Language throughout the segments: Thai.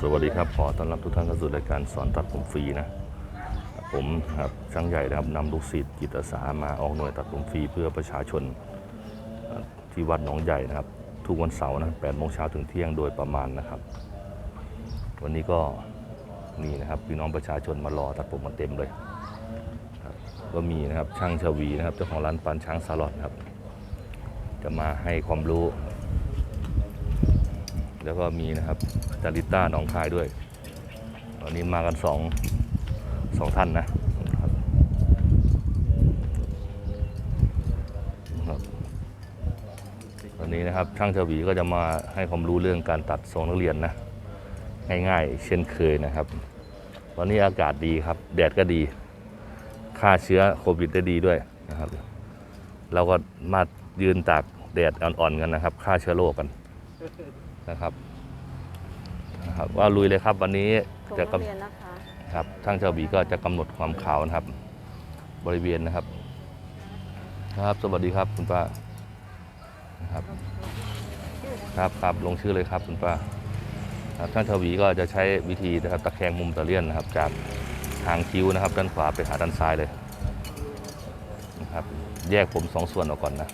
สวัสดีครับขอต้อนรับทุกท่านเข้าสู่รายการสอนตัดผมฟรีนะผมครับช่างใหญ่นะครับนำลูกศิษย์จิตอาสามาออกหน่วยตัดผมฟรีเพื่อประชาชนที่วัดหนองใหญ่นะครับ ทุกวันเสาร์นะ8โมงเช้าถึงเที่ยงโดยประมาณนะครับ วันนี้ก็มีนะครับพี่น้องประชาชนมารอตัดผมมาเต็มเลยก็มีนะครับช่างชวีนะครับเจ้าของร้านปานช้างซาลอนครับ จะมาให้ความรู้ แล้วก็มีนะครับจาริต้าหนองคายด้วยวันนี้มากันสองสองท่านนะวันนี้นะครับช่างชวีก็จะมาให้ความรู้เรื่องการตัดทรงนักเรียนนะ ง่ายๆ เช่นเคยนะครับ วันนี้อากาศดีครับ แดดก็ดีฆ่าเชื้อโควิดได้ดีด้วยนะครับ เราก็มายืนตากแดดอ่อนๆกันนะครับฆ่าเชื้อโรคกัน นะครับนะครับว่าลุยเลยครับวันนี้ส่งจะนักกำเรียนนะคะครับช่างเจ้าบีก็จะกำหนดความขาวนะครับ บริเวณนะครับ ครับ สวัสดีครับคุณป้านะครับ ครับครับลงชื่อเลยครับคุณป้าครับช่างเจ้าบีก็จะใช้วิธีนะครับตะแคงมุมตะเลียนนะครับ จากทางคิ้วนะครับ ด้านขวาไปหาด้านซ้ายเลยนะครับ แยกผมสองส่วนออกก่อนนะ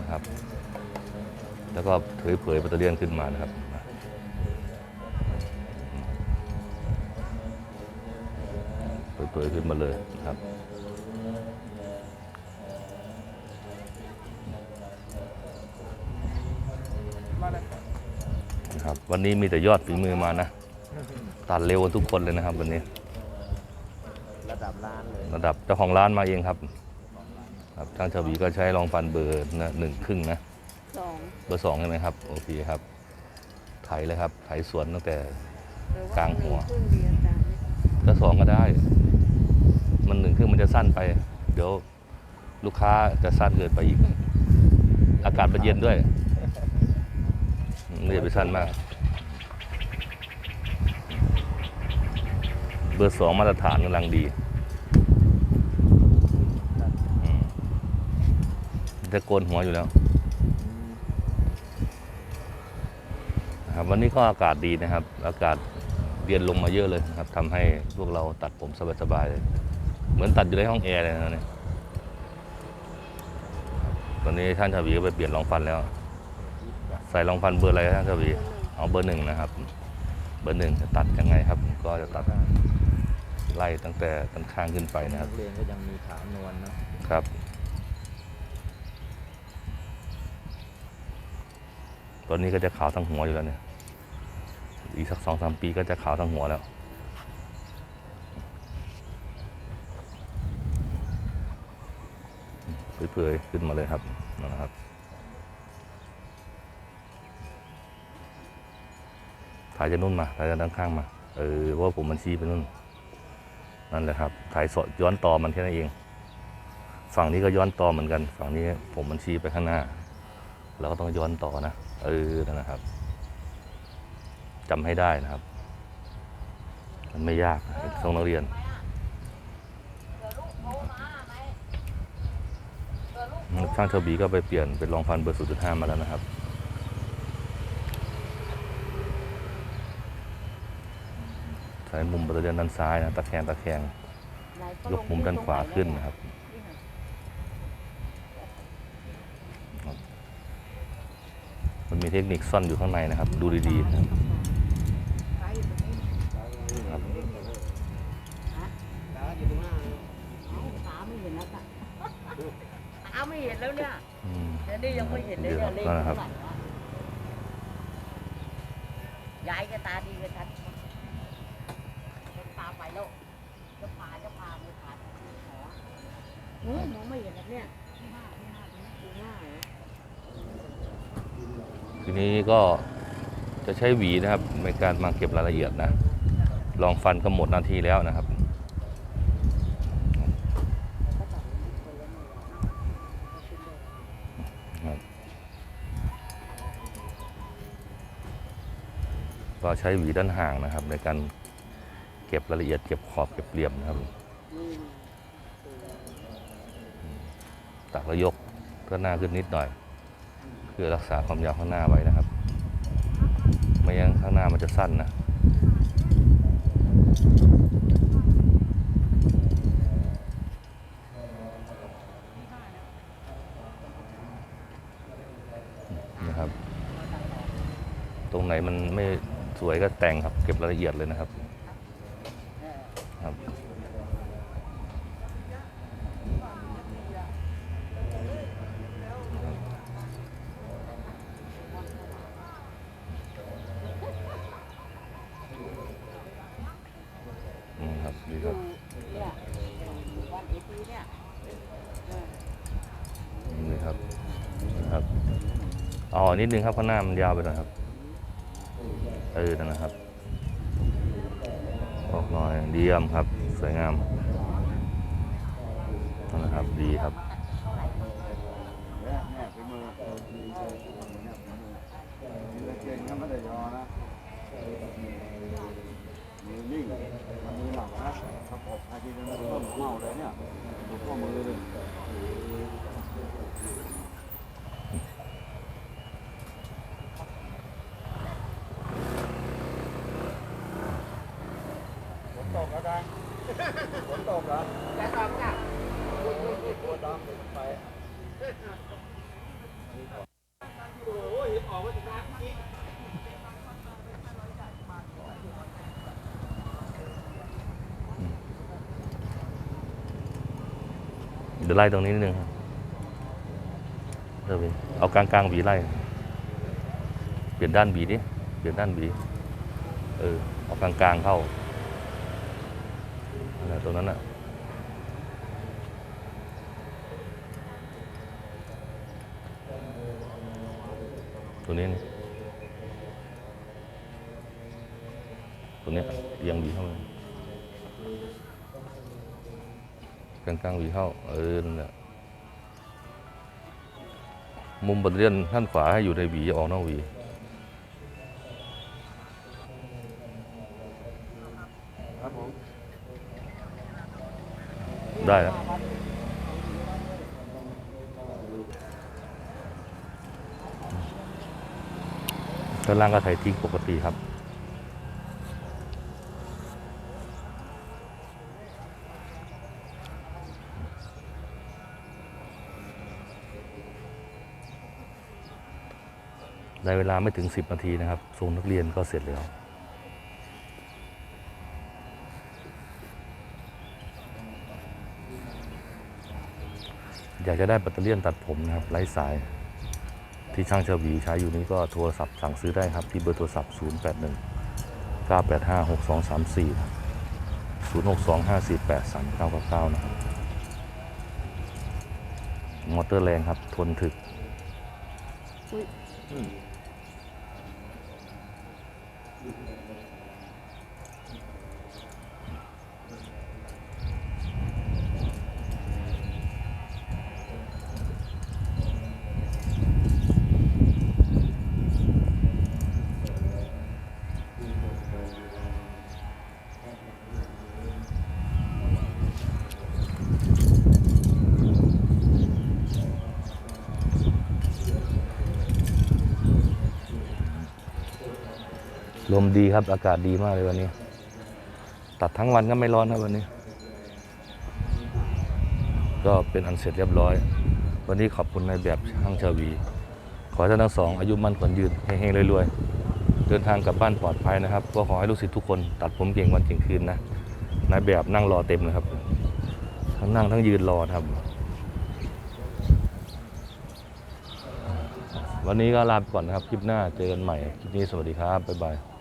นะครับ แล้วก็เผยเผยๆปัตเตอร์เลียนขึ้นมานะครับเปิดๆขึ้นมาเลยนะครับนะครับ วันนี้มีแต่ยอดฝีมือมานะตัดเร็วกันทุกคนเลยนะครับ วันนี้ ระดับล้านเลยระดับเจ้าของร้านมาเองครับ ครับทางชวีก็ใช้รองฟันเบอร์นะหนึ่งครึ่งนะสองเบอร์สองใช่ไหมครับโอเคครับไถเลยครับไถสวนตั้งแต่หรือว่ากลางหัวนึ่ครึ่งเดียวกันก็สองก็ได้ มันหนึ่งครึ่งมันจะสั้นไป เดี๋ยวลูกค้าจะสั้นเกินไปอีก อากาศมันเย็นด้วยไม่อย่าไปสั้นมาก เบอร์สองมาตรฐานกำลังดีอืมจะโกนหัวอยู่แล้วนะ ครับวันนี้ก็อากาศดีนะครับ อากาศเย็นลงมาเยอะเลยนะครับทำให้พวกเราตัดผมสบายๆเลย เหมือนตัดอยู่ในห้องแอร์เลยนะเนี่ยตอนนี้ท่านชาวีก็ไปเปลี่ยนรองฟันแล้ว ใส่รองฟันเบอร์อะไรครับท่านชาวีเอาเบอร์หนึ่งนะครับ เบอร์หนึ่งจะตัดยังไงครับ ก็จะตัดไล่ตั้งแต่ด้านข้างขึ้นไปนะคนัรับกเรียนก็ยังมีขาวนวลเนาะครับ ตอนนี้ก็จะขาวทั้งหัวอยู่แล้วเนี่ย อีกสักสองสามปีก็จะขาวทั้งหัวแล้ว เปื่อยๆขึ้นมาเลยครับนะครับถ่ายจากนู่นมาถ่ายจากด้านข้างมา เออเพราะว่าผมมันชี้ไปนู่น นั่นแหละครับ ถ่ายสดย้อนต่อมันแค่นั้นเอง ฝั่งนี้ก็ย้อนต่อเหมือนกัน ฝั่งนี้ผมมันชี้ไปข้างหน้า เราก็ต้องย้อนต่อนะ เออนะครับจำให้ได้นะครับ มันไม่ยากนะทรงนักเรียนช่างเทอร์บีก็ไปเปลี่ยนเป็นรองฟันเบอร์0.5มาแล้วนะครับใช้มุมบริเวณด้านซ้ายนะตะแคงตะแคงยกมุมด้านขวาขึ้นนะครับ มันมี เทคนิคซ่อนอยู่ข้างในนะครับ ดูดีๆนะครับครับขาไม่เห็นแล้วค่ะขาไม่เห็นแล้วเนี่ยอืมเดี๋ยวนี้ยังไม่เห็นเลยเดี๋ยวเนี่ยเลขนั่นนะครับ เท่าไหร่วะยายก็ตาดีกับฉันตาไปแล้วจะพาจะพาไม่พาหมอเออมองไม่เห็นแล้วเนี่ยที่ห้าที่ห้าที่ห้าเหรอ ทีนี้ก็จะใช้หวีนะครับในการมาเก็บรายละเอียดนะ ลองฟันก็หมดหน้าที่แล้วนะครับก็ใช้หวีด้านห่างนะครับ ในการเก็บรายละเอียดเก็บขอบเก็บเหลี่ยมนะครับ ตักแล้วยกก็หน้าขึ้นนิดหน่อย เพื่อรักษาความยาวข้างหน้าไว้นะครับ ไม่งั้นข้างหน้ามันจะสั้นนะนะครับ ตรงไหนมันไม่สวยก็แต่งครับ เก็บรายละเอียดเลยนะครับ ครับ อื มครับดีครับเนี่ยวันเอทีเนี่ยเออนี่ครับนะครับอ๋อนิดนึงครับข้างหน้ามันยาวไปหน่อยครับเออนั่นนะครับ ออกหน่อยเดียมครับ สวยงามนั่นนะครับดีครับเนี่ยเนี่ยฝีมือเนี่ยฝีมือมือเก่งก็ไม่ได้ยอนะมือนิ่งมันมือหนัก นะถ้าปบอาทีนั้นเริ่มเมาเลยเนี่ยดูข้อมือเลยฝนตกแล้วดังฝนตกเหรอแต่ตอนกลับฝนตกไป ดี๋ยวไล่ตรงนี้นิดนึงครับเดี๋ยวไปเอากลางกลางๆหวีไล่เปลี่ยนด้านหวีดิเปลี่ยนด้านหวีเออเอากลางกลางเข้านั่นตรงนั้นน่ะตัวนี้นี่ตัวนี้ยเอียังหวีเข้าไปกลา งกลางๆหวีเข้าเออนั่นแหละมุมบันเลียนท่านขวาให้อยู่ในหวีอย่าออกนอกหวีครับผมได้แล้วด้านล่างก็ไถทิ้งปกติครับ ในเวลาไม่ถึง 10 นาทีนะครับส่งนักเรียนก็เสร็จแล้วอยากจะได้แบตเตอรี่ยนตัดผมนะครับไร้สาย ที่ช่างเฉวีใช้อยู่นี้ก็โทรศัพท์สั่งซื้อได้ครับ ที่เบอร์โทรศัพท์ 081 985 6234ครับ062 548 3999 นะครับมอเตอร์แรงครับ ทนถึก ลมดีครับ อากาศดีมากเลยวันนี้ ตัดทั้งวันก็ไม่ร้อนครับวันนี้ ก็เป็นอันเสร็จเรียบร้อย วันนี้ขอบคุณในายแบบช่างชาวี ขอให้ท่านทั้งสอง อายุมั่นขวัญยืนเฮงๆรวยๆ เดินทางกลับบ้านปลอดภัยนะครับ ก็ขอให้ลูกศิษย์ทุกคนตัดผมเก่งวันเก่งคืนนะนายแบบนั่งรอเต็มเลยครับ ทั้งนั่งทั้งยืนรอครับ วันนี้ก็ลาไปก่อนนะครับ คลิปหน้าเจอกันใหม่ คลิปนี้สวัสดีครับ บ๊ายบาย